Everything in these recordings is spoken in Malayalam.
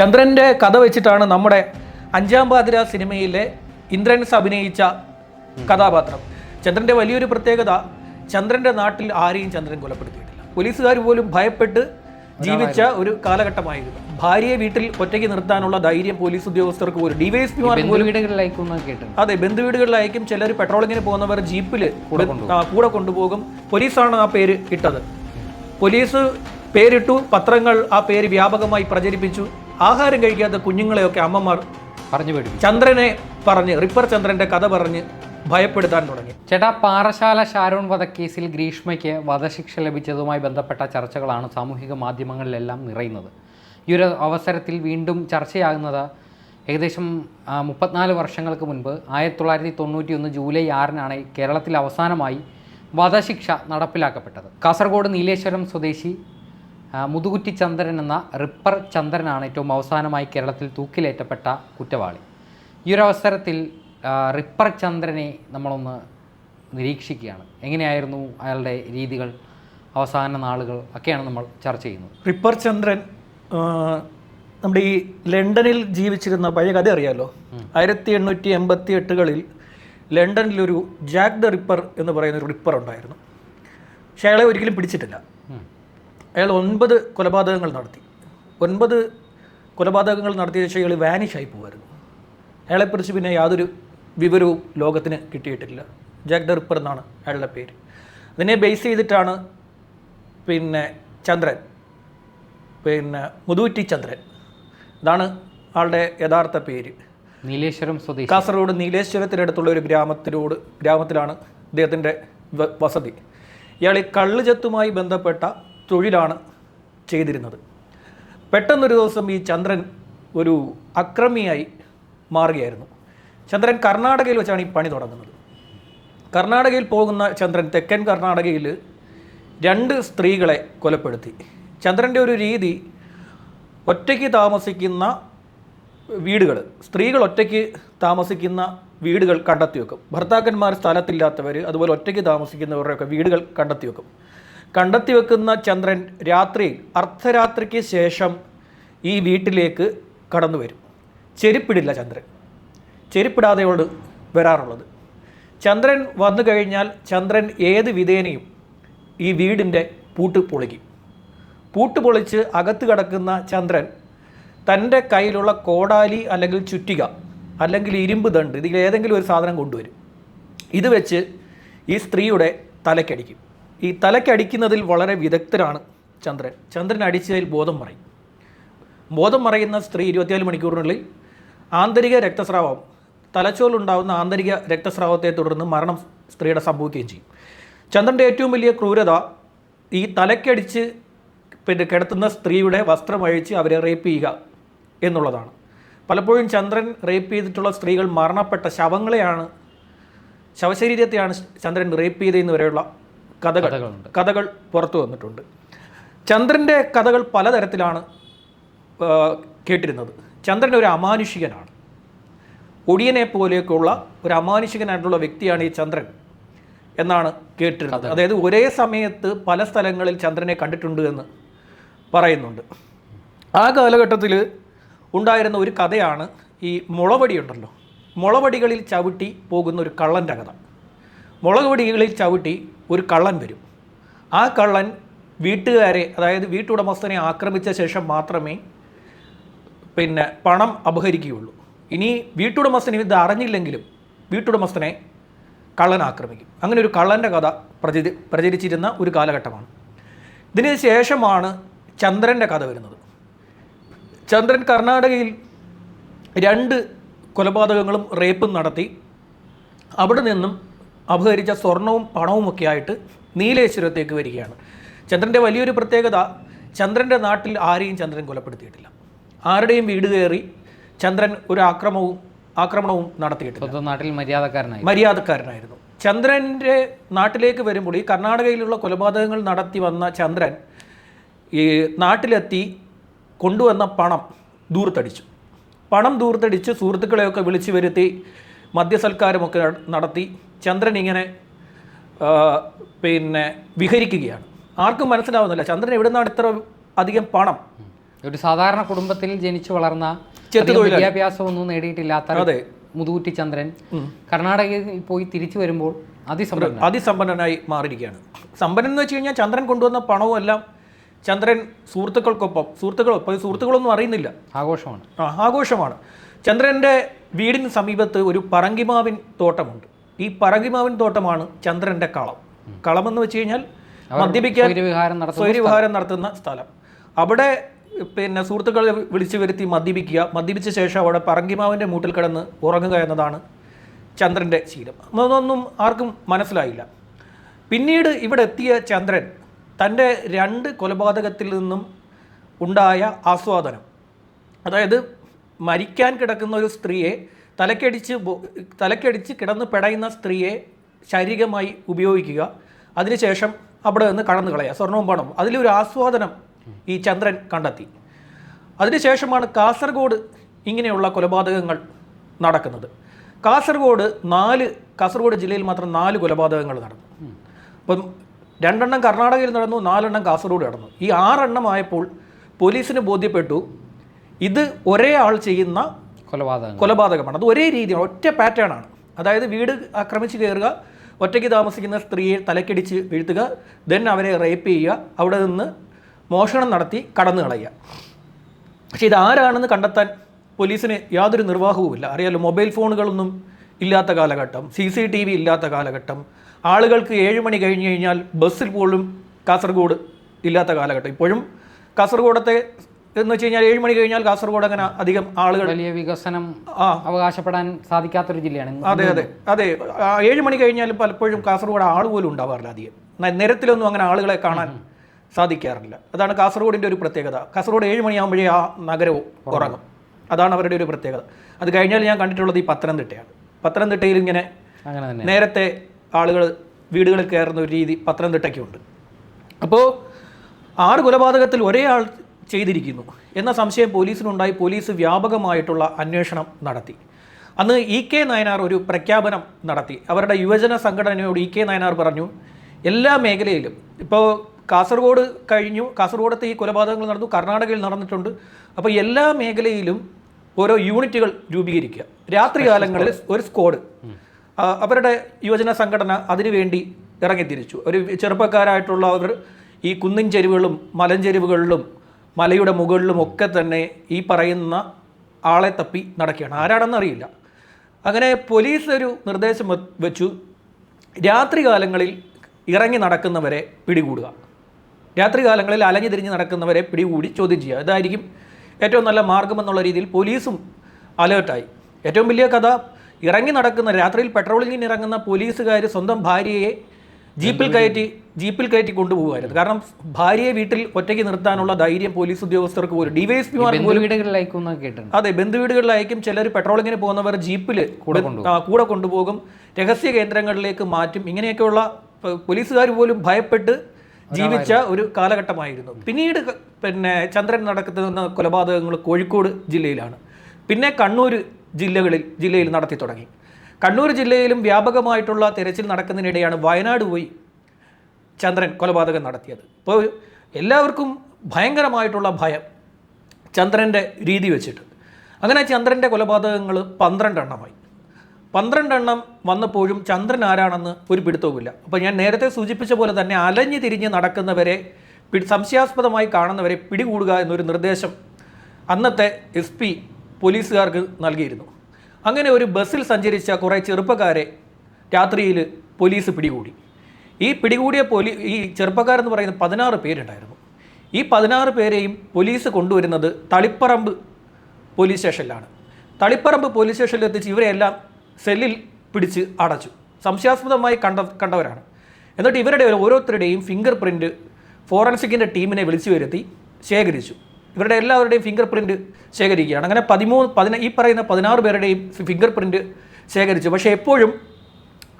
ചന്ദ്രന്റെ കഥ വെച്ചിട്ടാണ് നമ്മുടെ അഞ്ചാം പാതിര സിനിമയിലെ ഇന്ദ്രൻസ് അഭിനയിച്ച കഥാപാത്രം. ചന്ദ്രന്റെ വലിയൊരു പ്രത്യേകത ചന്ദ്രന്റെ നാട്ടിൽ ആരെയും ചന്ദ്രൻ കൊലപ്പെടുത്തിയിട്ടില്ല. പോലീസുകാർ പോലും ഭയപ്പെട്ട് ജീവിച്ച ഒരു കാലഘട്ടമായിരുന്നു. ഭാര്യയെ വീട്ടിൽ ഒറ്റയ്ക്ക് നിർത്താനുള്ള ധൈര്യം പോലീസ് ഉദ്യോഗസ്ഥർക്ക് പോലും ഡിവൈഎസ്പിമാർക്ക് പോലും അതെ ബന്ധുവീടുകളിലായിരിക്കും ചിലർ പെട്രോളിങ്ങിന് പോകുന്നവർ ജീപ്പിൽ കൂടെ കൊണ്ടുപോകും. പോലീസാണ് ആ പേര് ഇട്ടത്. പോലീസ് പേരിട്ടു പത്രങ്ങൾ ആ പേര് വ്യാപകമായി പ്രചരിപ്പിച്ചു. ആഹാരം കഴിക്കാത്ത കുഞ്ഞുങ്ങളെയൊക്കെ അമ്മമാർ പറഞ്ഞു പേടിപ്പിച്ചു. ചന്ദ്രനെ പറഞ്ഞ് റിപ്പർ ചന്ദ്രന്റെ കഥ പറഞ്ഞ് ഭയപ്പെടുത്താൻ തുടങ്ങി. ചേട്ടാ പാറശാല ഷാരോൺ വധക്കേസിൽ ഗ്രീഷ്മയ്ക്ക് വധശിക്ഷ ലഭിച്ചതുമായി ബന്ധപ്പെട്ട ചർച്ചകളാണ് സാമൂഹിക മാധ്യമങ്ങളിലെല്ലാം നിറയുന്നത്. ഈ ഒരു അവസരത്തിൽ വീണ്ടും ചർച്ചയാകുന്നത് ഏകദേശം മുപ്പത്തിനാല് വർഷങ്ങൾക്ക് മുൻപ് ആയിരത്തി തൊള്ളായിരത്തി തൊണ്ണൂറ്റി ഒന്ന് ജൂലൈ ആറിനാണ് കേരളത്തിൽ അവസാനമായി വധശിക്ഷ നടപ്പിലാക്കപ്പെട്ടത്. കാസർഗോഡ് നീലേശ്വരം സ്വദേശി മുതുകുറ്റി ചന്ദ്രൻ എന്ന റിപ്പർ ചന്ദ്രനാണ് ഏറ്റവും അവസാനമായി കേരളത്തിൽ തൂക്കിലേറ്റപ്പെട്ട കുറ്റവാളി. ഈ ഒരു അവസരത്തിൽ റിപ്പർ ചന്ദ്രനെ നമ്മളൊന്ന് നിരീക്ഷിക്കുകയാണ്. എങ്ങനെയായിരുന്നു അയാളുടെ രീതികൾ അവസാന നാളുകൾ ഒക്കെയാണ് നമ്മൾ ചർച്ച ചെയ്യുന്നത്. റിപ്പർ ചന്ദ്രൻ നമ്മുടെ ഈ ലണ്ടനിൽ ജീവിച്ചിരുന്ന പഴയ കഥ അറിയാലോ? ആയിരത്തി എണ്ണൂറ്റി എൺപത്തി എട്ടുകളിൽ ലണ്ടനിലൊരു ജാക്ക് ദ റിപ്പർ എന്ന് പറയുന്ന ഒരു റിപ്പർ ഉണ്ടായിരുന്നു. പക്ഷേ അയാളെ ഒരിക്കലും പിടിച്ചിട്ടില്ല. അയാൾ ഒൻപത് കൊലപാതകങ്ങൾ നടത്തി. ഒൻപത് കൊലപാതകങ്ങൾ നടത്തിയ ശേഷം അയാൾ വാനിഷ് ആയി പോകുമായിരുന്നു അയാളെക്കുറിച്ച് പിന്നെ യാതൊരു വിവരവും ലോകത്തിന് കിട്ടിയിട്ടില്ല. ജാക്ക് ദ റിപ്പർ എന്നാണ് അയാളുടെ പേര്. അതിനെ ബേസ് ചെയ്തിട്ടാണ് പിന്നെ ചന്ദ്രൻ പിന്നെ മുതൂറ്റി ചന്ദ്രൻ. ഇതാണ് ആളുടെ യഥാർത്ഥ പേര്. നീലേശ്വരം സ്വദേശി. കാസർഗോഡ് നീലേശ്വരത്തിനടുത്തുള്ള ഒരു ഗ്രാമത്തിലോട് ഗ്രാമത്തിലാണ് ഇദ്ദേഹത്തിന്റെ വസതി. ഇയാൾ ഈ കള്ളുചത്തുമായി ബന്ധപ്പെട്ട തൊഴിലാണ് ചെയ്തിരുന്നത്. പെട്ടെന്നൊരു ദിവസം ഈ ചന്ദ്രൻ ഒരു അക്രമിയായി മാറുകയായിരുന്നു. ചന്ദ്രൻ കർണാടകയിൽ വെച്ചാണ് ഈ പണി തുടങ്ങുന്നത്. കർണാടകയിൽ പോകുന്ന ചന്ദ്രൻ തെക്കൻ കർണാടകയിൽ രണ്ട് സ്ത്രീകളെ കൊലപ്പെടുത്തി. ചന്ദ്രന്റെ ഒരു രീതി ഒറ്റയ്ക്ക് താമസിക്കുന്ന വീടുകൾ സ്ത്രീകൾ ഒറ്റയ്ക്ക് താമസിക്കുന്ന വീടുകൾ കണ്ടെത്തി വെക്കും ഭർത്താക്കന്മാർ സ്ഥലത്തില്ലാത്തവർ അതുപോലെ ഒറ്റയ്ക്ക് താമസിക്കുന്നവരുടെയൊക്കെ വീടുകൾ കണ്ടെത്തി വെക്കും കണ്ടെത്തി വെക്കുന്ന ചന്ദ്രൻ രാത്രി അർദ്ധരാത്രിക്ക് ശേഷം ഈ വീട്ടിലേക്ക് കടന്നു വരും. ചെരുപ്പിടില്ല ചന്ദ്രൻ. ചെരുപ്പിടാതെയോട് വരാറുള്ളത്. ചന്ദ്രൻ വന്നു കഴിഞ്ഞാൽ ചന്ദ്രൻ ഏത് വിധേനയും ഈ വീടിന്റെ പൂട്ട് പൊളിക്കും. പൂട്ട് പൊളിച്ച് അകത്ത് കിടക്കുന്ന ചന്ദ്രൻ തന്റെ കയ്യിലുള്ള കോടാലി അല്ലെങ്കിൽ ചുറ്റിക അല്ലെങ്കിൽ ഇരുമ്പ് ദണ്ട് ഇതിൽ ഏതെങ്കിലും ഒരു സാധനം കൊണ്ടുവരും. ഇത് വെച്ച് ഈ സ്ത്രീയുടെ തലക്കടിക്കും ഈ തലക്കടിക്കുന്നതിൽ വളരെ വിദഗ്ധരാണ് ചന്ദ്രൻ. ചന്ദ്രൻ അടിച്ചതിൽ ബോധം മറയും. ബോധം മറയുന്ന സ്ത്രീ ഇരുപത്തിനാല് മണിക്കൂറിനുള്ളിൽ ആന്തരിക രക്തസ്രാവം തലച്ചോറിലുണ്ടാകുന്ന ആന്തരിക രക്തസ്രാവത്തെ തുടർന്ന് മരണം സ്ത്രീയുടെ സംഭവിക്കുകയും ചെയ്യും. ചന്ദ്രന്റെ ഏറ്റവും വലിയ ക്രൂരത ഈ തലക്കടിച്ച് പിന്നെ കിടത്തുന്ന സ്ത്രീയുടെ വസ്ത്രം അഴിച്ച് അവരെ റേപ്പ് ചെയ്യുക എന്നുള്ളതാണ്. പലപ്പോഴും ചന്ദ്രൻ റേപ്പ് ചെയ്തിട്ടുള്ള സ്ത്രീകൾ മരണപ്പെട്ട ശവങ്ങളെയാണ് ശവശരീരത്തെയാണ് ചന്ദ്രൻ റേപ്പ് ചെയ്തതെന്ന് വരെയുള്ള കഥകൾ. കഥകൾ പുറത്തു വന്നിട്ടുണ്ട്. ചന്ദ്രന്റെ കഥകൾ പലതരത്തിലാണ് കേട്ടിരുന്നത്. ചന്ദ്രൻ ഒരു അമാനുഷികനാണ്. ഒടിയനെ പോലെയൊക്കെയുള്ള ഒരു അമാനുഷികനായിട്ടുള്ള വ്യക്തിയാണ് ഈ ചന്ദ്രൻ എന്നാണ് കേട്ടിരുന്നത്. അതായത് ഒരേ സമയത്ത് പല സ്ഥലങ്ങളിൽ ചന്ദ്രനെ കണ്ടിട്ടുണ്ട് എന്ന് പറയുന്നുണ്ട്. ആ കാലഘട്ടത്തിൽ ഉണ്ടായിരുന്ന ഒരു കഥയാണ് ഈ മുളവടി ഉണ്ടല്ലോ. മുളവടികളിൽ ചവിട്ടി പോകുന്ന ഒരു കള്ളന്റെ കഥ. മുളകുപടികളിൽ ചവിട്ടി ഒരു കള്ളൻ വരും. ആ കള്ളൻ വീട്ടുകാരെ അതായത് വീട്ടുടമസ്ഥനെ ആക്രമിച്ച ശേഷം മാത്രമേ പിന്നെ പണം അപഹരിക്കുകയുള്ളൂ. ഇനി വീട്ടുടമസ്ഥന് ഇത് അറിഞ്ഞില്ലെങ്കിലും വീട്ടുടമസ്ഥനെ കള്ളൻ ആക്രമിക്കും. അങ്ങനെ ഒരു കള്ളന്റെ കഥ പ്രചരി പ്രചരിച്ചിരുന്ന ഒരു കാലഘട്ടമാണ്. ഇതിന് ശേഷമാണ് ചന്ദ്രന്റെ കഥ വരുന്നത്. ചന്ദ്രൻ കർണാടകയിൽ രണ്ട് കൊലപാതകങ്ങളും റേപ്പും നടത്തി. അവിടെ നിന്നും അപഹരിച്ച സ്വർണവും പണവും ഒക്കെ ആയിട്ട് നീലേശ്വരത്തേക്ക് വരികയാണ്. ചന്ദ്രന്റെ വലിയൊരു പ്രത്യേകത ചന്ദ്രന്റെ നാട്ടിൽ ആരെയും ചന്ദ്രൻ കൊലപ്പെടുത്തിയിട്ടില്ല. ആരുടെയും വീട് കയറി ചന്ദ്രൻ ഒരു ആക്രമവും ആക്രമണവും നടത്തിയിട്ടില്ല. സ്വന്തം നാട്ടിൽ മര്യാദക്കാരനായി. മര്യാദക്കാരനായിരുന്നു. ചന്ദ്രന്റെ നാട്ടിലേക്ക് വരുമ്പോൾ ഈ കർണാടകയിലുള്ള കൊലപാതകങ്ങൾ നടത്തി വന്ന ചന്ദ്രൻ ഈ നാട്ടിലെത്തി കൊണ്ടുവന്ന പണം ദൂർത്തടിച്ചു. പണം ദൂർത്തടിച്ച് സുഹൃത്തുക്കളെയൊക്കെ വിളിച്ചു വരുത്തി മദ്യസൽക്കാരമൊക്കെ നടത്തി ചന്ദ്രൻ ഇങ്ങനെ പിന്നെ വിഹരിക്കുകയാണ്. ആർക്കും മനസ്സിലാവുന്നില്ല ചന്ദ്രൻ എവിടെ നിന്നാണ് ഇത്ര അധികം പണം? ഒരു സാധാരണ കുടുംബത്തിൽ ജനിച്ചു വളർന്ന. വിദ്യാഭ്യാസമൊന്നും നേടിയിട്ടില്ലാത്ത അതെ. മുതുകുറ്റി ചന്ദ്രൻ കർണാടകയിൽ പോയി തിരിച്ചു വരുമ്പോൾ അതിസമ്പന്ന അതിസമ്പന്നനായി മാറിയിരിക്കുകയാണ്. സമ്പന്നൻ എന്ന് വെച്ച് കഴിഞ്ഞാൽ ചന്ദ്രൻ കൊണ്ടുവന്ന പണവും എല്ലാം ചന്ദ്രൻ സുഹൃത്തുക്കൾക്കൊപ്പം സുഹൃത്തുക്കളൊപ്പം സുഹൃത്തുക്കളൊന്നും അറിയുന്നില്ല. ആഘോഷമാണ്. ആഘോഷമാണ്. ചന്ദ്രന്റെ വീടിന് സമീപത്ത് ഒരു പറങ്കിമാവിൻ തോട്ടമുണ്ട്. ഈ പറകിമാവിൻ തോട്ടമാണ് ചന്ദ്രന്റെ കളം. കളം എന്ന് വെച്ച് കഴിഞ്ഞാൽ മദ്യപിക്കാൻ സ്വൈര്യവിഹാരം നടത്തുന്ന സ്ഥലം. അവിടെ പിന്നെ സുഹൃത്തുക്കളെ വിളിച്ചു വരുത്തി മദ്യപിക്കുക. മദ്യപിച്ച ശേഷം അവിടെ പറങ്കിമാവിന്റെ മൂട്ടിൽ കിടന്ന് ഉറങ്ങുക എന്നതാണ് ചന്ദ്രന്റെ ശീലം. അതൊന്നും ആർക്കും മനസ്സിലായില്ല. പിന്നീട് ഇവിടെ എത്തിയ ചന്ദ്രൻ തന്റെ രണ്ട് കൊലപാതകത്തിൽ നിന്നും ഉണ്ടായ ആസ്വാദനം. അതായത് മരിക്കാൻ കിടക്കുന്ന ഒരു സ്ത്രീയെ തലക്കടിച്ച് തലക്കടിച്ച് കിടന്ന് പെടയുന്ന സ്ത്രീയെ ശാരീരികമായി ഉപയോഗിക്കുക. അതിനുശേഷം അവിടെ നിന്ന് കടന്നു കളയുക. സ്വർണവും പണവും. അതിലൊരു ആസ്വാദനം ഈ ചന്ദ്രൻ കണ്ടെത്തി. അതിനുശേഷമാണ് കാസർഗോഡ് ഇങ്ങനെയുള്ള കൊലപാതകങ്ങൾ നടക്കുന്നത്. കാസർഗോഡ് നാല് കാസർഗോഡ് ജില്ലയിൽ മാത്രം നാല് കൊലപാതകങ്ങൾ നടന്നു. അപ്പം രണ്ടെണ്ണം കർണാടകയിൽ നടന്നു നാലെണ്ണം കാസർഗോഡ് നടന്നു. ഈ ആറെണ്ണം ആയപ്പോൾ പോലീസിന് ബോധ്യപ്പെട്ടു ഇത് ഒരേ ആൾ ചെയ്യുന്ന കൊലപാതകങ്ങൾ. കൊലപാതകമാണ്. അത് ഒരേ രീതിയാണ് ഒറ്റ പാറ്റേൺ ആണ്. അതായത് വീട് ആക്രമിച്ച് കയറുക ഒറ്റയ്ക്ക് താമസിക്കുന്ന സ്ത്രീയെ തലക്കടിച്ച് വീഴ്ത്തുക ദെൻ അവരെ റേപ്പ് ചെയ്യുക അവിടെ നിന്ന് മോഷണം നടത്തി കടന്നു കളയുക. പക്ഷേ ഇത് ആരാണെന്ന് കണ്ടെത്താൻ പോലീസിന് യാതൊരു നിർവാഹവുമില്ല. അറിയാലോ മൊബൈൽ ഫോണുകളൊന്നും ഇല്ലാത്ത കാലഘട്ടം സി സി ടി വി ഇല്ലാത്ത കാലഘട്ടം ആളുകൾക്ക് ഏഴ് മണി കഴിഞ്ഞ് കഴിഞ്ഞാൽ ബസ്സിൽ പോലും കാസർഗോഡ് ഇല്ലാത്ത കാലഘട്ടം. ഇപ്പോഴും കാസർഗോഡത്തെ എന്ന് വെച്ച് കഴിഞ്ഞാൽ ഏഴ് മണി കഴിഞ്ഞാൽ കാസർഗോഡ് അങ്ങനെ അധികം ആളുകൾ വലിയ വികസനം അവകാശപ്പെടാൻ സാധിക്കാത്തൊരു ജില്ലയാണ്. അതെ അതെ. അതെ. ഏഴ് മണി കഴിഞ്ഞാലും പലപ്പോഴും കാസർഗോഡ് ആൾ പോലും ഉണ്ടാവാറില്ല അധികം. നിരത്തിലൊന്നും അങ്ങനെ ആളുകളെ കാണാൻ സാധിക്കാറില്ല. അതാണ് കാസർഗോഡിന്റെ ഒരു പ്രത്യേകത. കാസർഗോഡ് ഏഴ് മണിയാകുമ്പോഴേ ആ നഗരവും ഉറങ്ങും. അതാണ് അവരുടെ ഒരു പ്രത്യേകത. അത് കഴിഞ്ഞാൽ ഞാൻ കണ്ടിട്ടുള്ളത് ഈ പത്തനംതിട്ടയാണ്. പത്തനംതിട്ടയിൽ ഇങ്ങനെ നേരത്തെ ആളുകൾ വീടുകളിൽ കയറുന്ന ഒരു രീതി പത്തനംതിട്ടയ്ക്കുണ്ട്. അപ്പോൾ ആറ് കൊലപാതകത്തിൽ ഒരേ ആൾ ചെയ്തിരിക്കുന്നു. എന്ന സംശയം പോലീസിനുണ്ടായി. പോലീസ് വ്യാപകമായിട്ടുള്ള അന്വേഷണം നടത്തി. അന്ന് ഇ കെ നയനാർ ഒരു പ്രഖ്യാപനം നടത്തി. അവരുടെ യുവജന സംഘടനയോട് ഇ കെ നയനാർ പറഞ്ഞു എല്ലാ മേഖലയിലും ഇപ്പോൾ കാസർഗോഡ് കഴിഞ്ഞു. കാസർഗോഡത്തെ ഈ കൊലപാതകങ്ങൾ നടന്നു. കർണാടകയിൽ നടന്നിട്ടുണ്ട്. അപ്പോൾ എല്ലാ മേഖലയിലും ഓരോ യൂണിറ്റുകൾ രൂപീകരിക്കുക. രാത്രികാലങ്ങളിൽ ഒരു സ്ക്വാഡ് അവരുടെ യുവജന സംഘടന അതിനുവേണ്ടി ഇറങ്ങിത്തിരിച്ചു. ഒരു ചെറുപ്പക്കാരായിട്ടുള്ളവർ ഈ കുന്നിൻ ചെരുവുകളും മലഞ്ചെരുവുകളിലും മലയുടെ മുകളിലും ഒക്കെ തന്നെ ഈ പറയുന്ന ആളെ തപ്പി നടക്കുകയാണ്. ആരാണെന്നറിയില്ല അങ്ങനെ പോലീസ് ഒരു നിർദ്ദേശം വെച്ചു. രാത്രികാലങ്ങളിൽ ഇറങ്ങി നടക്കുന്നവരെ പിടികൂടുക. രാത്രികാലങ്ങളിൽ അലഞ്ഞു തിരിഞ്ഞ് നടക്കുന്നവരെ പിടികൂടി ചോദ്യം ചെയ്യുക. ഇതായിരിക്കും ഏറ്റവും നല്ല മാർഗമെന്നുള്ള രീതിയിൽ പോലീസും അലേർട്ടായി. ഏറ്റവും വലിയ കഥ ഇറങ്ങി നടക്കുന്ന രാത്രിയിൽ പെട്രോളിങ്ങിന് ഇറങ്ങുന്ന പോലീസുകാർ സ്വന്തം ഭാര്യയെ ജീപ്പിൽ കയറ്റി ജീപ്പിൽ കയറ്റി കൊണ്ടുപോകുമായിരുന്നു കാരണം ഭാര്യയെ വീട്ടിൽ ഒറ്റയ്ക്ക് നിർത്താനുള്ള ധൈര്യം പോലീസ് ഉദ്യോഗസ്ഥർക്ക് പോലും ഡിവൈഎസ്പിമാർ ബന്ധുവീടുകളിലേക്കും എന്നൊക്കെ കേട്ടിട്ടുണ്ട്. അതെ ബന്ധുവീടുകളിലായിരിക്കും ചിലർ പെട്രോളിങ്ങിന് പോകുന്നവർ ജീപ്പിൽ കൂടെ കൊണ്ടുപോകും. രഹസ്യ കേന്ദ്രങ്ങളിലേക്ക് മാറ്റും. ഇങ്ങനെയൊക്കെയുള്ള പോലീസുകാർ പോലും ഭയപ്പെട്ട് ജീവിച്ച ഒരു കാലഘട്ടമായിരുന്നു. പിന്നീട് പിന്നെ ചന്ദ്രൻ നടക്കുന്ന കൊലപാതകങ്ങൾ കോഴിക്കോട് ജില്ലയിലാണ്. പിന്നെ കണ്ണൂർ ജില്ലകളിൽ ജില്ലയിൽ നടത്തി തുടങ്ങി. കണ്ണൂർ ജില്ലയിലും വ്യാപകമായിട്ടുള്ള തിരച്ചിൽ നടക്കുന്നതിനിടെയാണ് വയനാട് പോയി ചന്ദ്രൻ കൊലപാതകം നടത്തിയത്. ഇപ്പോൾ എല്ലാവർക്കും ഭയങ്കരമായിട്ടുള്ള ഭയം ചന്ദ്രന്റെ രീതി വെച്ചിട്ട്. അങ്ങനെ ചന്ദ്രന്റെ കൊലപാതകങ്ങൾ പന്ത്രണ്ടെണ്ണമായി. പന്ത്രണ്ടെണ്ണം വന്നപ്പോഴും ചന്ദ്രൻ ആരാണെന്ന് ഒരു പിടുത്തവുമില്ല. അപ്പോൾ ഞാൻ നേരത്തെ സൂചിപ്പിച്ച പോലെ തന്നെ അലഞ്ഞു തിരിഞ്ഞ് നടക്കുന്നവരെ സംശയാസ്പദമായി കാണുന്നവരെ പിടികൂടുക എന്നൊരു നിർദ്ദേശം അന്നത്തെ എസ് പി പോലീസുകാർക്ക് നൽകിയിരുന്നു. അങ്ങനെ ഒരു ബസ്സിൽ സഞ്ചരിച്ച കുറേ ചെറുപ്പക്കാരെ രാത്രിയിൽ പോലീസ് പിടികൂടി. ഈ പിടികൂടിയ പോലീ ഈ ചെറുപ്പക്കാരെന്ന് പറയുന്ന പതിനാറ് പേരുണ്ടായിരുന്നു. ഈ പതിനാറ് പേരെയും പോലീസ് കൊണ്ടുവരുന്നത് തളിപ്പറമ്പ് പോലീസ് സ്റ്റേഷനിലാണ്. തളിപ്പറമ്പ് പോലീസ് സ്റ്റേഷനിൽ എത്തിച്ച് ഇവരെല്ലാം സെല്ലിൽ പിടിച്ച് അടച്ചു. സംശയാസ്പദമായി കണ്ട കണ്ടവരാണ്. എന്നിട്ട് ഇവരുടെ ഓരോരുത്തരുടെയും ഫിംഗർ പ്രിന്റ് ഫോറൻസിക്കിന്റെ ടീമിനെ വിളിച്ചു വരുത്തി ശേഖരിച്ചു. ഇവരുടെ എല്ലാവരുടെയും ഫിംഗർ പ്രിന്റ് ശേഖരിക്കുകയാണ്. അങ്ങനെ പതിമൂന്ന് പതിന ഈ പറയുന്ന പതിനാറ് പേരുടെയും ഫിംഗർ പ്രിന്റ് ശേഖരിച്ചു. പക്ഷേ എപ്പോഴും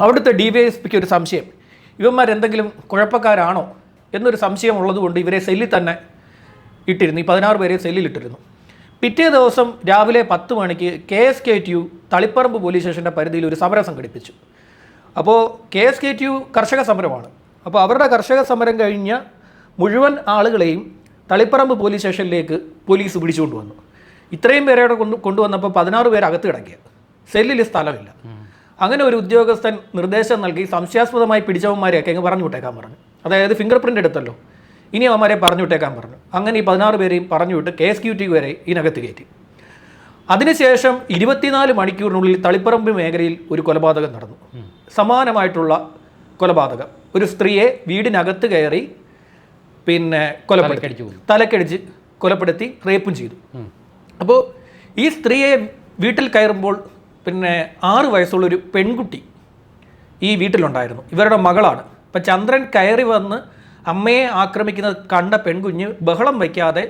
അവിടുത്തെ ഡി വൈ എസ് പിക്ക് ഒരു സംശയം. ഇവന്മാരെന്തെങ്കിലും കുഴപ്പക്കാരാണോ എന്നൊരു സംശയം ഉള്ളതുകൊണ്ട് ഇവരെ സെല്ലിൽ തന്നെ ഇട്ടിരുന്നു. ഈ പതിനാറ് പേരെ സെല്ലിൽ ഇട്ടിരുന്നു. പിറ്റേ ദിവസം രാവിലെ പത്ത് മണിക്ക് K S K T U Taliparamba police സ്റ്റേഷന്റെ പരിധിയിൽ ഒരു സമരം സംഘടിപ്പിച്ചു. അപ്പോൾ K S K T U കർഷക സമരമാണ്. അപ്പോൾ അവരുടെ കർഷക സമരം കഴിഞ്ഞ മുഴുവൻ ആളുകളെയും തളിപ്പറമ്പ് പോലീസ് സ്റ്റേഷനിലേക്ക് പോലീസ് പിടിച്ചുകൊണ്ട് വന്നു. ഇത്രയും പേരെ കൊണ്ട് കൊണ്ടുവന്നപ്പോൾ പതിനാറ് പേര് അകത്ത് കിടക്കുക. സെല്ലിൽ സ്ഥലമില്ല. അങ്ങനെ ഒരു ഉദ്യോഗസ്ഥൻ നിർദ്ദേശം നൽകി സംശയാസ്പദമായി പിടിച്ചവന്മാരെയൊക്കെ അങ്ങ് പറഞ്ഞു വിട്ടേക്കാൻ പറഞ്ഞു. അതായത് ഫിംഗർ പ്രിന്റ് എടുത്തല്ലോ. ഇനി അവന്മാരെ പറഞ്ഞു വിട്ടേക്കാൻ പറഞ്ഞു. അങ്ങനെ ഈ പതിനാറ് പേരെയും പറഞ്ഞു വിട്ട് കെ എസ് ക്യു ടി വരെ ഇതിനകത്ത് കയറ്റി. അതിനുശേഷം ഇരുപത്തിനാല് മണിക്കൂറിനുള്ളിൽ തളിപ്പറമ്പ് മേഖലയിൽ ഒരു കൊലപാതകം നടന്നു. സമാനമായിട്ടുള്ള കൊലപാതകം. ഒരു സ്ത്രീയെ വീടിനകത്ത് കയറി പിന്നെ കൊലപ്പെടുത്തി. തലക്കടിച്ചു കൊലപ്പെടുത്തി റേപ്പും ചെയ്തു. അപ്പോൾ ഈ സ്ത്രീയെ വീട്ടിൽ കയറുമ്പോൾ പിന്നെ ആറ് വയസ്സുള്ളൊരു പെൺകുട്ടി ഈ വീട്ടിലുണ്ടായിരുന്നു. ഇവരുടെ മകളാണ്. അപ്പം ചന്ദ്രൻ കയറി വന്ന് അമ്മയെ ആക്രമിക്കുന്നത് കണ്ട പെൺകുഞ്ഞ് ബഹളം വയ്ക്കാതെ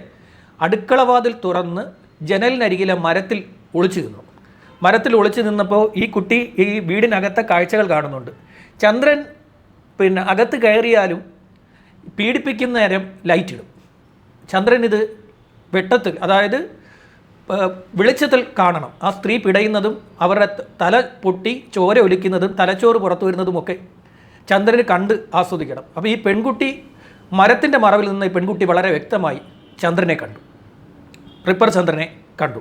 അടുക്കളവാതിൽ തുറന്ന് ജനലിനരികിലെ മരത്തിൽ ഒളിച്ചു നിന്നു. മരത്തിൽ ഒളിച്ചു നിന്നപ്പോൾ ഈ കുട്ടി ഈ വീടിനകത്തെ കാഴ്ചകൾ കാണുന്നുണ്ട്. ചന്ദ്രൻ പിന്നെ അകത്ത് കയറിയാലും പീഡിപ്പിക്കുന്ന നേരം ലൈറ്റ് ഇടും. ചന്ദ്രൻ ഇത് വെട്ടത്തിൽ അതായത് വെളിച്ചത്തിൽ കാണണം. ആ സ്ത്രീ പിടയുന്നതും അവരുടെ തല പൊട്ടി ചോര ഒലിക്കുന്നതും തലച്ചോറ് പുറത്തു വരുന്നതും ഒക്കെ ചന്ദ്രന് കണ്ട് ആസ്വദിക്കണം. അപ്പോൾ ഈ പെൺകുട്ടി മരത്തിന്റെ മറവിൽ നിന്ന് ഈ പെൺകുട്ടി വളരെ വ്യക്തമായി ചന്ദ്രനെ കണ്ടു. റിപ്പർ ചന്ദ്രനെ കണ്ടു.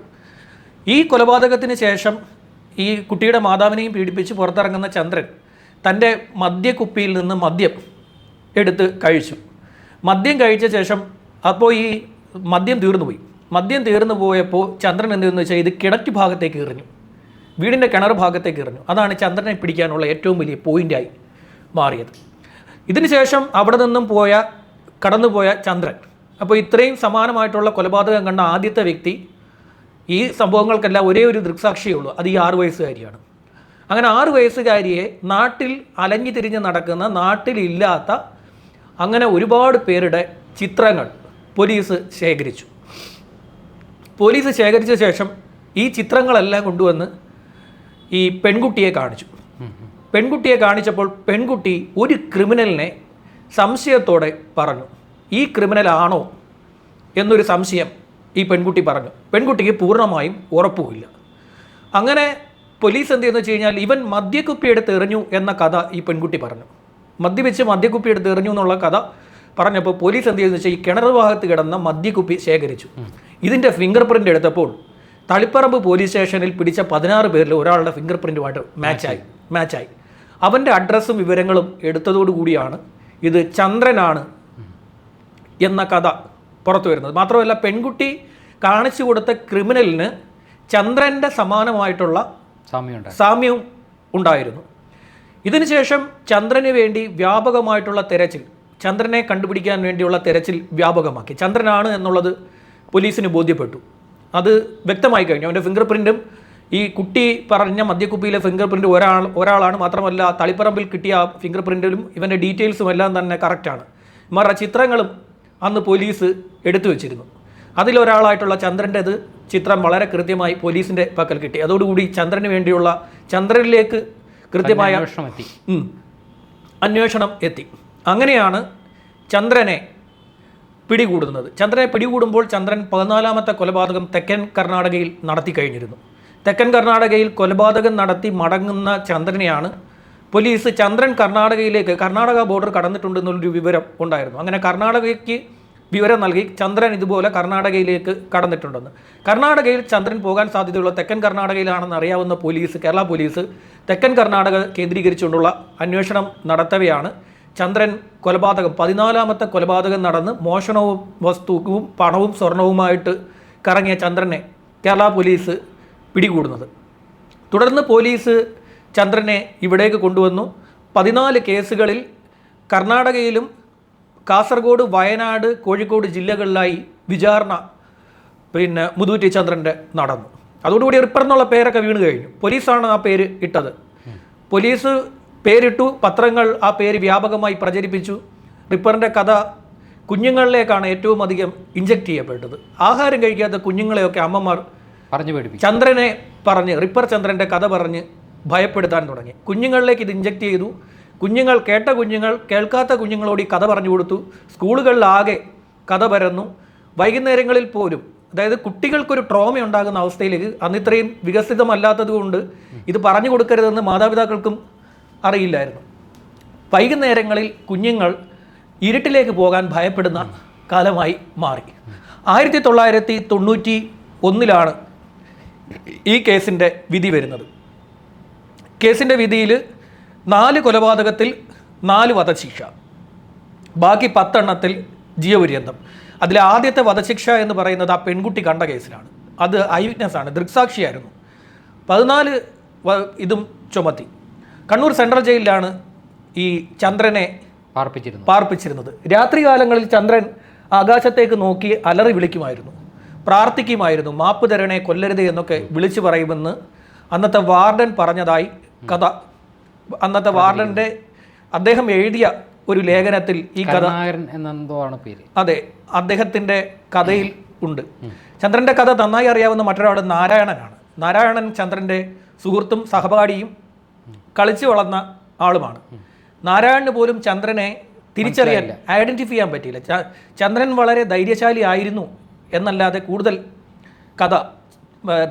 ഈ കൊലപാതകത്തിന് ശേഷം ഈ കുട്ടിയുടെ മാതാവിനെയും പീഡിപ്പിച്ച് പുറത്തിറങ്ങുന്ന ചന്ദ്രൻ തന്റെ മദ്യക്കുപ്പിയിൽ നിന്ന് മദ്യം എടുത്ത് കഴിച്ചു. മദ്യം കഴിച്ച ശേഷം അപ്പോൾ ഈ മദ്യം തീർന്നു പോയി. മദ്യം തീർന്നു പോയപ്പോൾ ചന്ദ്രൻ എന്ത് ചെയ്യുന്നു വെച്ചാൽ ഇത് കിണറ്റ് ഭാഗത്തേക്ക് എറിഞ്ഞു. വീടിന്റെ കിണർ ഭാഗത്തേക്ക് എറിഞ്ഞു. അതാണ് ചന്ദ്രനെ പിടിക്കാനുള്ള ഏറ്റവും വലിയ പോയിന്റായി മാറിയത്. ഇതിനുശേഷം അവിടെ നിന്നും പോയ കടന്നുപോയ ചന്ദ്രൻ. അപ്പോൾ ഇത്രയും സമാനമായിട്ടുള്ള കൊലപാതകം കണ്ട ആദ്യത്തെ വ്യക്തി ഈ സംഭവങ്ങൾക്കെല്ലാം ഒരേ ഒരു ദൃക്സാക്ഷിയേ ഉള്ളൂ. അത് ഈ ആറ് വയസ്സുകാരിയാണ്. അങ്ങനെ ആറ് വയസ്സുകാരിയെ നാട്ടിൽ അലഞ്ഞു തിരിഞ്ഞ് നടക്കുന്ന നാട്ടിലില്ലാത്ത അങ്ങനെ ഒരുപാട് പേരുടെ ചിത്രങ്ങൾ പോലീസ് ശേഖരിച്ചു. പോലീസ് ശേഖരിച്ച ശേഷം ഈ ചിത്രങ്ങളെല്ലാം കൊണ്ടുവന്ന് ഈ പെൺകുട്ടിയെ കാണിച്ചു. പെൺകുട്ടിയെ കാണിച്ചപ്പോൾ പെൺകുട്ടി ഒരു ക്രിമിനലിനെ സംശയത്തോടെ പറഞ്ഞു. ഈ ക്രിമിനലാണോ? എന്നൊരു സംശയം ഈ പെൺകുട്ടി പറഞ്ഞു. പെൺകുട്ടിക്ക് പൂർണമായും ഉറപ്പുമില്ല. അങ്ങനെ പോലീസ് എന്ത് ചെയ്യുന്നു വെച്ച് കഴിഞ്ഞാൽ ഇവൻ മദ്യക്കുപ്പി എടുത്ത് എറിഞ്ഞു എന്ന കഥ ഈ പെൺകുട്ടി പറഞ്ഞു. മദ്യപിച്ച് മദ്യക്കുപ്പി എടുത്ത് എറിഞ്ഞു എന്നുള്ള കഥ പറഞ്ഞപ്പോൾ പോലീസ് എന്ത് ചെയ്തെന്ന് വെച്ചാൽ ഈ കിണർ ഭാഗത്ത് കിടന്ന മദ്യക്കുപ്പി ശേഖരിച്ചു. ഇതിന്റെ ഫിംഗർ പ്രിന്റ് എടുത്തപ്പോൾ തളിപ്പറമ്പ് പോലീസ് സ്റ്റേഷനിൽ പിടിച്ച പതിനാറ് പേരിൽ ഒരാളുടെ ഫിംഗർ പ്രിന്റുമായിട്ട് മാച്ചായി മാച്ചായി അവന്റെ അഡ്രസ്സും വിവരങ്ങളും എടുത്തതോടുകൂടിയാണ് ഇത് ചന്ദ്രനാണ് എന്ന കഥ പുറത്തു വരുന്നത്. മാത്രമല്ല പെൺകുട്ടി കാണിച്ചു കൊടുത്ത ക്രിമിനലിന് ചന്ദ്രന്റെ സമാനമായിട്ടുള്ള സാമ്യം സാമ്യവും ഉണ്ടായിരുന്നു. ഇതിനുശേഷം ചന്ദ്രന് വേണ്ടി വ്യാപകമായിട്ടുള്ള തെരച്ചിൽ ചന്ദ്രനെ കണ്ടുപിടിക്കാൻ വേണ്ടിയുള്ള തെരച്ചിൽ വ്യാപകമാക്കി. ചന്ദ്രനാണ് എന്നുള്ളത് പോലീസിന് ബോധ്യപ്പെട്ടു. അത് വ്യക്തമായി കഴിഞ്ഞു. അവന്റെ ഫിംഗർ പ്രിന്റും ഈ കുട്ടി പറഞ്ഞ മദ്യക്കുപ്പിയിലെ ഫിംഗർ പ്രിന്റ് ഒരാൾ ഒരാളാണ്. മാത്രമല്ല തളിപ്പറമ്പിൽ കിട്ടിയ ഫിംഗർ പ്രിന്റിലും ഇവന്റെ ഡീറ്റെയിൽസും എല്ലാം തന്നെ കറക്റ്റാണ് മറ ചിത്രങ്ങളും അന്ന് പോലീസ് എടുത്തു വെച്ചിരുന്നു. അതിലൊരാളായിട്ടുള്ള ചന്ദ്രന്റെത് ചിത്രം വളരെ കൃത്യമായി പോലീസിന്റെ പക്കൽ കിട്ടി. അതോടുകൂടി ചന്ദ്രന് വേണ്ടിയുള്ള ചന്ദ്രനിലേക്ക് കൃത്യമായ അന്വേഷണം എത്തി. അന്വേഷണം എത്തി. അങ്ങനെയാണ് ചന്ദ്രനെ പിടികൂടുന്നത്. ചന്ദ്രനെ പിടികൂടുമ്പോൾ ചന്ദ്രൻ പതിനാലാമത്തെ കൊലപാതകം തെക്കൻ കർണാടകയിൽ നടത്തി കഴിഞ്ഞിരുന്നു. തെക്കൻ കർണാടകയിൽ കൊലപാതകം നടത്തി മടങ്ങുന്ന ചന്ദ്രനെയാണ് പോലീസ് ചന്ദ്രൻ കർണാടകയിലേക്ക് കർണാടക ബോർഡർ കടന്നിട്ടുണ്ടെന്നുള്ളൊരു വിവരം ഉണ്ടായിരുന്നു. അങ്ങനെ കർണാടകയ്ക്ക് വിവരം നൽകി ചന്ദ്രൻ ഇതുപോലെ കർണാടകയിലേക്ക് കടന്നിട്ടുണ്ടെന്ന്. കർണാടകയിൽ ചന്ദ്രൻ പോകാൻ സാധ്യതയുള്ള തെക്കൻ കർണാടകയിലാണെന്ന് അറിയാവുന്ന പോലീസ് കേരള പോലീസ് തെക്കൻ കർണാടക കേന്ദ്രീകരിച്ചുകൊണ്ടുള്ള അന്വേഷണം നടത്തവെയാണ്. ചന്ദ്രൻ കൊലപാതകം പതിനാലാമത്തെ കൊലപാതകം നടന്ന് മോഷണവും വസ്തുവും പണവും സ്വർണവുമായിട്ട് കറങ്ങിയ ചന്ദ്രനെ കേരള പോലീസ് പിടികൂടുന്നത്. തുടർന്ന് പോലീസ് ചന്ദ്രനെ ഇവിടേക്ക് കൊണ്ടുവന്നു. പതിനാല് കേസുകളിൽ കർണാടകയിലും കാസർഗോഡ് വയനാട് കോഴിക്കോട് ജില്ലകളിലായി വിചാരണ പിന്നെ മുതൂറ്റി ചന്ദ്രന്റെ നടന്നു. അതോടുകൂടി റിപ്പർ എന്നുള്ള പേരൊക്കെ വീണ് കഴിഞ്ഞു. പോലീസാണ് ആ പേര് ഇട്ടത്. പോലീസ് പേരിട്ടു പത്രങ്ങൾ ആ പേര് വ്യാപകമായി പ്രചരിപ്പിച്ചു. റിപ്പറിന്റെ കഥ കുഞ്ഞുങ്ങളിലേക്കാണ് ഏറ്റവും അധികം ഇഞ്ചക്ട് ചെയ്യപ്പെട്ടത്. ആഹാരം കഴിക്കാത്ത കുഞ്ഞുങ്ങളെയൊക്കെ അമ്മമാർ പറഞ്ഞു പേടിപ്പിച്ചു. ചന്ദ്രനെ പറഞ്ഞ് റിപ്പർ ചന്ദ്രന്റെ കഥ പറഞ്ഞ് ഭയപ്പെടുത്താൻ തുടങ്ങി. കുഞ്ഞുങ്ങളിലേക്ക് ഇത് ഇഞ്ചക്ട് ചെയ്തു. കുഞ്ഞുങ്ങൾ കേട്ട കുഞ്ഞുങ്ങൾ കേൾക്കാത്ത കുഞ്ഞുങ്ങളോട് ഈ കഥ പറഞ്ഞു കൊടുത്തു. സ്കൂളുകളിലാകെ കഥ പരന്നു. വൈകുന്നേരങ്ങളിൽ പോലും അതായത് കുട്ടികൾക്കൊരു ട്രോമ ഉണ്ടാകുന്ന അവസ്ഥയിലേക്ക് അന്ന് ഇത്രയും വികസിതമല്ലാത്തത് കൊണ്ട് ഇത് പറഞ്ഞു കൊടുക്കരുതെന്ന് മാതാപിതാക്കൾക്കും അറിയില്ലായിരുന്നു. വൈകുന്നേരങ്ങളിൽ കുഞ്ഞുങ്ങൾ ഇരുട്ടിലേക്ക് പോകാൻ ഭയപ്പെടുന്ന കാലമായി മാറി. ആയിരത്തി തൊള്ളായിരത്തി തൊണ്ണൂറ്റി ഒന്നിലാണ് ഈ കേസിന്റെ വിധി വരുന്നത്. കേസിന്റെ വിധിയിൽ നാല് കൊലപാതകത്തിൽ നാല് വധശിക്ഷ. ബാക്കി പത്തെണ്ണത്തിൽ ജീവപര്യന്തം. അതിൽ ആദ്യത്തെ വധശിക്ഷ എന്ന് പറയുന്നത് ആ പെൺകുട്ടി കണ്ട കേസിലാണ്. അത് ഐ വിറ്റ്നസ് ആണ് ദൃക്സാക്ഷിയായിരുന്നു. പതിനാല് ഇതും ചുമത്തി. കണ്ണൂർ സെൻട്രൽ ജയിലിലാണ് ഈ ചന്ദ്രനെ പാർപ്പിച്ചിരുന്നത്. പാർപ്പിച്ചിരുന്നത്. രാത്രികാലങ്ങളിൽ ചന്ദ്രൻ ആകാശത്തേക്ക് നോക്കി അലറി വിളിക്കുമായിരുന്നു. പ്രാർത്ഥിക്കുമായിരുന്നു മാപ്പ് തരണേ കൊല്ലരുത് എന്നൊക്കെ വിളിച്ചു പറയുമെന്ന് അന്നത്തെ വാർഡൻ പറഞ്ഞതായി കഥ അന്നത്തെ വാർഡന്റെ അദ്ദേഹം എഴുതിയ ഒരു ലേഖനത്തിൽ ഈ കഥ കരുണാകരൻ എന്നെന്തോ പേര്. അതെ അദ്ദേഹത്തിന്റെ കഥയിൽ ഉണ്ട്. ചന്ദ്രന്റെ കഥ നന്നായി അറിയാവുന്ന മറ്റൊരാൾ നാരായണനാണ്. നാരായണൻ ചന്ദ്രന്റെ സുഹൃത്തും സഹപാഠിയും കളിച്ചു വളർന്ന ആളുമാണ്. നാരായണന് പോലും ചന്ദ്രനെ തിരിച്ചറിയാൻ ഐഡന്റിഫൈ ചെയ്യാൻ പറ്റിയില്ല. ചന്ദ്രൻ വളരെ ധൈര്യശാലി ആയിരുന്നു എന്നല്ലാതെ കൂടുതൽ കഥ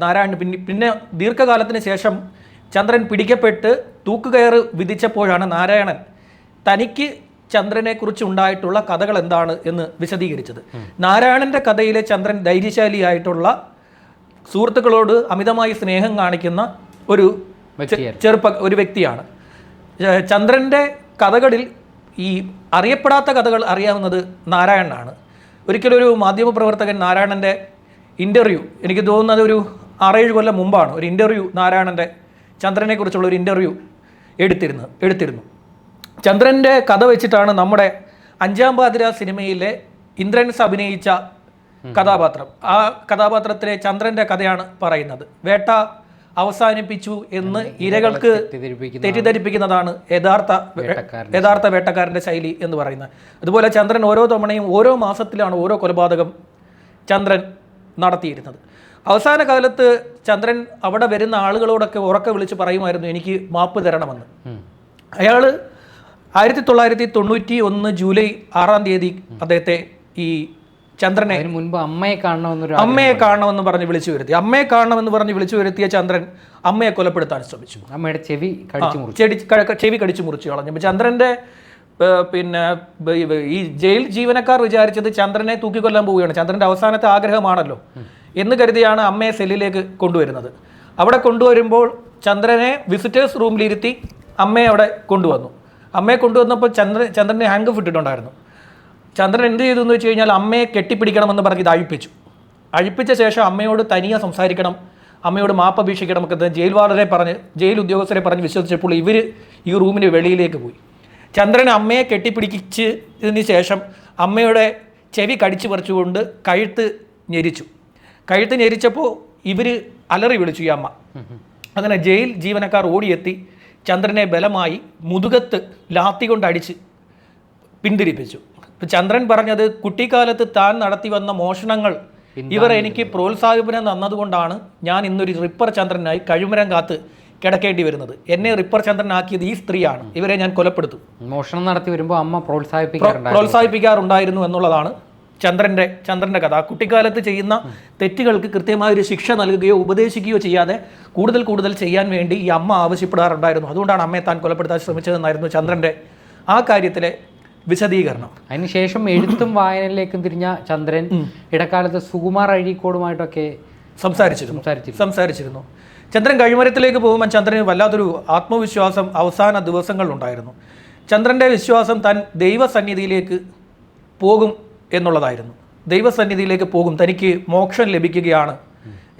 നാരായണൻ പിന്നെ പിന്നെ ദീർഘകാലത്തിന് ശേഷം ചന്ദ്രൻ പിടിക്കപ്പെട്ട് തൂക്കുകയറ് വിധിച്ചപ്പോഴാണ് നാരായണൻ തനിക്ക് ചന്ദ്രനെക്കുറിച്ച് ഉണ്ടായിട്ടുള്ള കഥകൾ എന്താണ് എന്ന് വിശദീകരിച്ചത്. നാരായണന്റെ കഥയിലെ ചന്ദ്രൻ ധൈര്യശാലിയായിട്ടുള്ള സുഹൃത്തുക്കളോട് അമിതമായി സ്നേഹം കാണിക്കുന്ന ഒരു ചെറുപ്പ ഒരു വ്യക്തിയാണ്. ചന്ദ്രന്റെ ചന്ദ്രന്റെ കഥകളിൽ ഈ അറിയപ്പെടാത്ത കഥകൾ അറിയാവുന്നത് നാരായണനാണ്. ഒരിക്കലൊരു മാധ്യമപ്രവർത്തകൻ നാരായണന്റെ ഇന്റർവ്യൂ എനിക്ക് തോന്നുന്നത് ഒരു ആറേഴ് കൊല്ലം മുമ്പാണ് ഒരു ഇന്റർവ്യൂ നാരായണന്റെ ചന്ദ്രനെക്കുറിച്ചുള്ള ഒരു ഇന്റർവ്യൂ എടുത്തിരുന്നു എടുത്തിരുന്നു. ചന്ദ്രന്റെ കഥ വെച്ചിട്ടാണ് നമ്മുടെ അഞ്ചാം പാതിര സിനിമയിലെ ഇന്ദ്രൻസ് അഭിനയിച്ച കഥാപാത്രം. ആ കഥാപാത്രത്തിലെ ചന്ദ്രന്റെ കഥയാണ് പറയുന്നത്. വേട്ട അവസാനിപ്പിച്ചു എന്ന് ഇരകൾക്ക് തെറ്റിദ്ധരിപ്പിക്കുന്ന തെറ്റിദ്ധരിപ്പിക്കുന്നതാണ് യഥാർത്ഥ. യഥാർത്ഥ വേട്ടക്കാരന്റെ ശൈലി എന്ന് പറയുന്നത്. അതുപോലെ ചന്ദ്രൻ ഓരോ തവണയും ഓരോ മാസത്തിലാണ് ഓരോ കൊലപാതകം ചന്ദ്രൻ നടത്തിയിരുന്നത്. അവസാന കാലത്ത് ചന്ദ്രൻ അവിടെ വരുന്ന ആളുകളോടൊക്കെ ഉറക്കെ വിളിച്ച് പറയുമായിരുന്നു എനിക്ക് മാപ്പ് തരണമെന്ന്. അയാൾ ആയിരത്തി തൊള്ളായിരത്തി തൊണ്ണൂറ്റി ഒന്ന് ജൂലൈ ആറാം തീയതി അദ്ദേഹത്തെ ഈ ചന്ദ്രനെ മുൻപ് അമ്മയെ കാണണമെന്നൊരു അമ്മയെ കാണണമെന്ന് പറഞ്ഞ് വിളിച്ചു വരുത്തി. അമ്മയെ കാണണമെന്ന് പറഞ്ഞ് വിളിച്ചു വരുത്തിയ ചന്ദ്രൻ അമ്മയെ കൊലപ്പെടുത്താൻ ശ്രമിച്ചു. അമ്മയുടെ ചെവി കടിച്ചു ചെടി ചെവി കടിച്ചു മുറിച്ചു കളഞ്ഞു. അപ്പോൾ ചന്ദ്രന്റെ പിന്നെ ഈ- ഈ ജയിൽ ജീവനക്കാർ വിചാരിച്ചത് ചന്ദ്രനെ തൂക്കിക്കൊല്ലാൻ പോവുകയാണ്. ചന്ദ്രന്റെ അവസാനത്തെ ആഗ്രഹമാണല്ലോ. എന്ന് കരുതിയാണ് അമ്മയെ സെല്ലിലേക്ക് കൊണ്ടുവരുന്നത്. അവിടെ കൊണ്ടുവരുമ്പോൾ ചന്ദ്രനെ വിസിറ്റേഴ്സ് റൂമിലിരുത്തി അമ്മയെ അവിടെ കൊണ്ടുവന്നു. അമ്മയെ കൊണ്ടുവന്നപ്പോൾ ചന്ദ്രൻ ചന്ദ്രനെ ഹാങ്ക് ഇട്ടിട്ടുണ്ടായിരുന്നു ചന്ദ്രൻ എന്ത് ചെയ്തു എന്ന് വെച്ച് കഴിഞ്ഞാൽ അമ്മയെ കെട്ടിപ്പിടിക്കണമെന്ന് പറഞ്ഞ് ഇത് അഴിപ്പിച്ചു. അഴിപ്പിച്ച ശേഷം അമ്മയോട് തനിയെ സംസാരിക്കണം അമ്മയോട് മാപ്പ് അപേക്ഷിക്കണം ഒക്കെ ജയിൽ വാർഡറെ പറഞ്ഞ് ജയിൽ ഉദ്യോഗസ്ഥരെ പറഞ്ഞ് വിശ്വസിച്ചപ്പോൾ ഇവർ ഈ റൂമിന് വെളിയിലേക്ക് പോയി. ചന്ദ്രൻ അമ്മയെ കെട്ടിപ്പിടിച്ചതിന് ശേഷം അമ്മയുടെ ചെവി കടിച്ചു പറിച്ചുകൊണ്ട് കഴുത്ത് ഞെരിച്ചു. കഴുത്ത് ഞെരിച്ചപ്പോൾ ഇവർ അലറി വിളിച്ചു ഈ അമ്മ. അങ്ങനെ ജയിൽ ജീവനക്കാർ ഓടിയെത്തി ചന്ദ്രനെ ബലമായി മുതുകത്ത് ലാത്തി കൊണ്ട് അടിച്ച് പിന്തിരിപ്പിച്ചു. ചന്ദ്രൻ പറഞ്ഞത് കുട്ടിക്കാലത്ത് താൻ നടത്തി വന്ന മോഷണങ്ങൾ ഇവർ എനിക്ക് പ്രോത്സാഹനം തന്നതുകൊണ്ടാണ് ഞാൻ ഇന്നൊരു റിപ്പർ ചന്ദ്രനായി കഴിമരം കാത്ത് കിടക്കേണ്ടി വരുന്നത്. എന്നെ റിപ്പർ ചന്ദ്രനാക്കിയത് ഈ സ്ത്രീയാണ്. ഇവരെ ഞാൻ കൊലപ്പെടുത്തും. മോഷണം നടത്തി വരുമ്പോൾ അമ്മ പ്രോത്സാഹിപ്പിക്കാറുണ്ടായിരുന്നു എന്നുള്ളതാണ് ചന്ദ്രന്റെ ചന്ദ്രന്റെ കഥ. കുട്ടിക്കാലത്ത് ചെയ്യുന്ന തെറ്റുകൾക്ക് കൃത്യമായ ഒരു ശിക്ഷ നൽകുകയോ ഉപദേശിക്കുകയോ ചെയ്യാതെ കൂടുതൽ കൂടുതൽ ചെയ്യാൻ വേണ്ടി ഈ അമ്മ ആവശ്യപ്പെടാറുണ്ടായിരുന്നു. അതുകൊണ്ടാണ് അമ്മയെ താൻ കൊലപ്പെടുത്താൻ ശ്രമിച്ചതെന്നായിരുന്നു ചന്ദ്രന്റെ ആ കാര്യത്തിലെ വിശദീകരണം. അതിനുശേഷം എഴുത്തും വായനയിലേക്കും തിരിഞ്ഞ ചന്ദ്രൻ ഇടക്കാലത്ത് സുകുമാർ അഴീക്കോടുമായിട്ടൊക്കെ സംസാരിച്ചിരുന്നു. സംസാരിച്ചിരുന്നു. സംസാരിച്ചിരുന്നു. ചന്ദ്രൻ കഴിമരത്തിലേക്ക് പോകുമ്പോൾ ചന്ദ്രന് വല്ലാത്തൊരു ആത്മവിശ്വാസം അവസാന ദിവസങ്ങളിലുണ്ടായിരുന്നു. ചന്ദ്രന്റെ വിശ്വാസം താൻ ദൈവസന്നിധിയിലേക്ക് പോകും എന്നുള്ളതായിരുന്നു. ദൈവസന്നിധിയിലേക്ക് പോകും തനിക്ക് മോക്ഷം ലഭിക്കുകയാണ്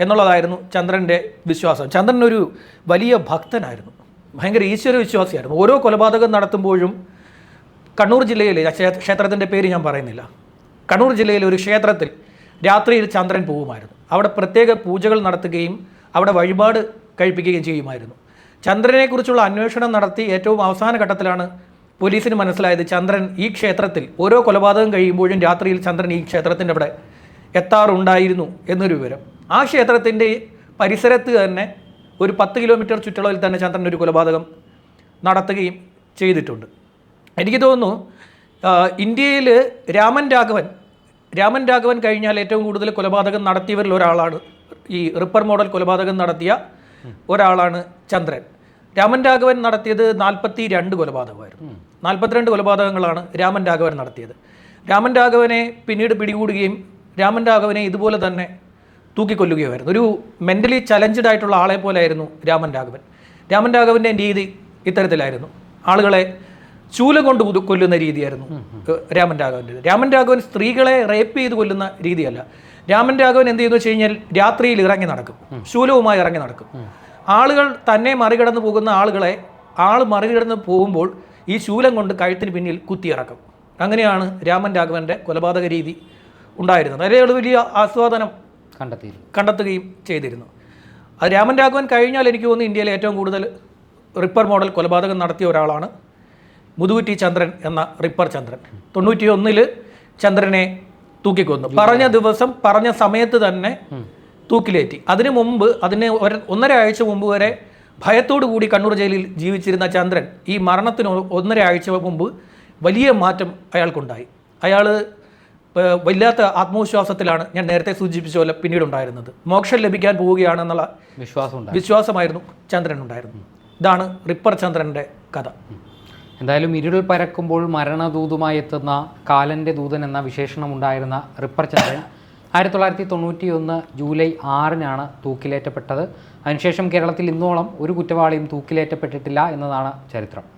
എന്നുള്ളതായിരുന്നു ചന്ദ്രന്റെ വിശ്വാസം. ചന്ദ്രൻ ഒരു വലിയ ഭക്തനായിരുന്നു. ഭയങ്കര ഈശ്വര വിശ്വാസിയായിരുന്നു ഓരോ കൊലപാതകം നടത്തുമ്പോഴും കണ്ണൂർ ജില്ലയിലെ ക്ഷേത്രത്തിന്റെ പേര് ഞാൻ പറയുന്നില്ല. കണ്ണൂർ ജില്ലയിലെ ഒരു ക്ഷേത്രത്തിൽ രാത്രിയിൽ ചന്ദ്രൻ പോകുമായിരുന്നു. അവിടെ പ്രത്യേക പൂജകൾ നടത്തുകയും അവിടെ വഴിപാട് കഴിപ്പിക്കുകയും ചെയ്യുമായിരുന്നു. ചന്ദ്രനെക്കുറിച്ചുള്ള അന്വേഷണം നടത്തി ഏറ്റവും അവസാന ഘട്ടത്തിലാണ് പോലീസിന് മനസ്സിലായത് ചന്ദ്രൻ ഈ ക്ഷേത്രത്തിൽ ഓരോ കൊലപാതകം കഴിയുമ്പോഴും രാത്രിയിൽ ചന്ദ്രൻ ഈ ക്ഷേത്രത്തിന്റെ അവിടെ എത്താറുണ്ടായിരുന്നു എന്നൊരു വിവരം. ആ ക്ഷേത്രത്തിന്റെ പരിസരത്ത് തന്നെ ഒരു പത്ത് കിലോമീറ്റർ ചുറ്റളവിൽ തന്നെ ചന്ദ്രൻ ഒരു കൊലപാതകം നടത്തുകയും ചെയ്തിട്ടുണ്ട്. എനിക്ക് തോന്നുന്നു ഇന്ത്യയിൽ രാമൻ രാഘവൻ രാമൻ രാഘവൻ കഴിഞ്ഞാൽ ഏറ്റവും കൂടുതൽ കൊലപാതകം നടത്തിയവരിൽ ഒരാളാണ് ഈ റിപ്പർ മോഡൽ കൊലപാതകം നടത്തിയ ഒരാളാണ് ചന്ദ്രൻ. രാമൻ രാഘവൻ നടത്തിയത് നാൽപ്പത്തി രണ്ട് കൊലപാതകമായിരുന്നു. നാൽപ്പത്തിരണ്ട് കൊലപാതകങ്ങളാണ് രാമൻ രാഘവൻ നടത്തിയത്. രാമൻ രാഘവനെ പിന്നീട് പിടികൂടുകയും രാമൻ രാഘവനെ ഇതുപോലെ തന്നെ തൂക്കിക്കൊല്ലുകയായിരുന്നു ഒരു മെന്റലി ചലഞ്ചഡ് ആയിട്ടുള്ള ആളെ പോലെയായിരുന്നു രാമൻ രാഘവൻ. രാമൻ രാഘവന്റെ രീതി ഇത്തരത്തിലായിരുന്നു. ആളുകളെ ചൂല കൊണ്ട് കൊല്ലുന്ന രീതിയായിരുന്നു രാമൻ രാഘവന്റെ രാമൻ രാഘവൻ സ്ത്രീകളെ റേപ്പ് ചെയ്ത് കൊല്ലുന്ന രീതിയല്ല. രാമൻ രാഘവൻ എന്ത് ചെയ്യുന്നു വെച്ച് കഴിഞ്ഞാൽ രാത്രിയിൽ ഇറങ്ങി നടക്കും. ശൂലവുമായി ഇറങ്ങി നടക്കും. ആളുകൾ തന്നെ മറികടന്ന് പോകുന്ന ആളുകളെ ആൾ മറികടന്ന് പോകുമ്പോൾ ഈ ശൂലം കൊണ്ട് കഴുത്തിന് പിന്നിൽ കുത്തിയിറക്കും. അങ്ങനെയാണ് രാമൻ രാഘവന്റെ കൊലപാതക രീതി ഉണ്ടായിരുന്നത്. അതിൽ വലിയ ആസ്വാദനം കണ്ടെത്തി കണ്ടെത്തുകയും ചെയ്തിരുന്നു. അത് രാമൻ രാഘവൻ കഴിഞ്ഞാൽ എനിക്ക് തോന്നുന്നു ഇന്ത്യയിൽ ഏറ്റവും കൂടുതൽ റിപ്പർ മോഡൽ കൊലപാതകം നടത്തിയ ഒരാളാണ് മുതുകുറ്റി ചന്ദ്രൻ എന്ന റിപ്പർ ചന്ദ്രൻ. തൊണ്ണൂറ്റി ഒന്നിൽ ചന്ദ്രനെ തൂക്കിക്കൊന്നു. പറഞ്ഞ ദിവസം പറഞ്ഞ സമയത്ത് തന്നെ തൂക്കിലേറ്റി. അതിനു മുമ്പ് അതിന് ഒരു ഒന്നര ആഴ്ച മുമ്പ് വരെ ഭയത്തോടു കൂടി കണ്ണൂർ ജയിലിൽ ജീവിച്ചിരുന്ന ചന്ദ്രൻ ഈ മരണത്തിന് ഒന്നര ആഴ്ച മുമ്പ് വലിയ മാറ്റം അയാൾക്കുണ്ടായി. അയാൾ വല്ലാത്ത ആത്മവിശ്വാസത്തിലാണ് ഞാൻ നേരത്തെ സൂചിപ്പിച്ച പോലെ പിന്നീട് ഉണ്ടായിരുന്നത്. മോക്ഷം ലഭിക്കാൻ പോവുകയാണെന്നുള്ള വിശ്വാസം വിശ്വാസമായിരുന്നു ചന്ദ്രൻ ഉണ്ടായിരുന്നു ഇതാണ് റിപ്പർ ചന്ദ്രന്റെ കഥ. എന്തായാലും ഇരുൾ പരക്കുമ്പോൾ മരണദൂതുമായി എത്തുന്ന കാലന്റെ ദൂതൻ എന്ന വിശേഷണം ഉണ്ടായിരുന്ന റിപ്പർ ചന്ദ്രൻ ആയിരത്തി തൊള്ളായിരത്തി തൊണ്ണൂറ്റി ഒന്ന് ജൂലൈ ആറിനാണ് തൂക്കിലേറ്റപ്പെട്ടത്. അതിനുശേഷം കേരളത്തിൽ ഇന്നോളം ഒരു കുറ്റവാളിയും തൂക്കിലേറ്റപ്പെട്ടിട്ടില്ല എന്നതാണ് ചരിത്രം.